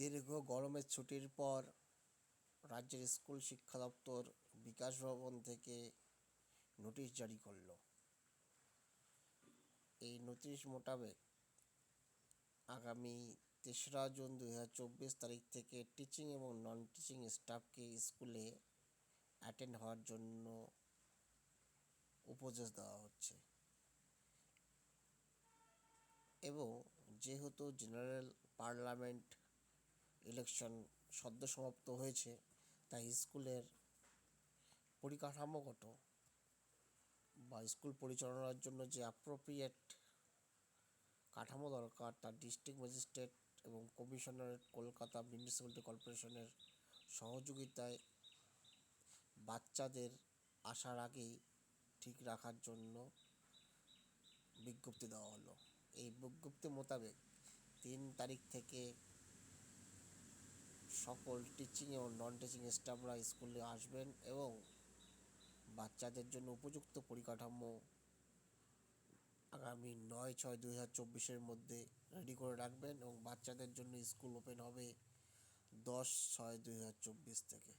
দীর্ঘ গরমের ছুটির পর রাজ্যের স্কুল শিক্ষা দপ্তর বিকাশ ভবন থেকে নোটিশ জারি করল। এই নোটিশ মোতাবেক আগামী তেসরা জুন দুই হাজার চব্বিশ তারিখ থেকে টিচিং এবং নন টিচিং স্টাফকে স্কুলে অ্যাটেন্ড হওয়ার জন্য উপদেশ দেওয়া হচ্ছে। এবং যেহেতু জেনারেল পার্লামেন্ট ইলেকশন সদ্য সমাপ্ত হয়েছে, তাই স্কুলের পরিকাঠামোগত বা স্কুল পরিচালনার জন্য যে অ্যাপ্রোপ্রিয়েট কাঠামো দরকার তা ডিস্ট্রিক্ট ম্যাজিস্ট্রেট এবং কমিশনারেট কলকাতা মিউনিসিপ্যালিটি কর্পোরেশনের সহযোগিতায় বাচ্চাদের আসার আগেই ঠিক রাখার জন্য বিজ্ঞপ্তি দেওয়া হলো। এই বিজ্ঞপ্তি মোতাবেক তিন তারিখ থেকে সকল টিচিং এবং নন টিচিং স্টাফরা স্কুলে আসবেন এবং বাচ্চাদের জন্য উপযুক্ত পরিকাঠামো আগামী নয় ছয় দুই হাজার চব্বিশের মধ্যে রেডি করে রাখবেন এবং বাচ্চাদের জন্য স্কুল ওপেন হবে দশ ছয় দুই হাজার চব্বিশ থেকে।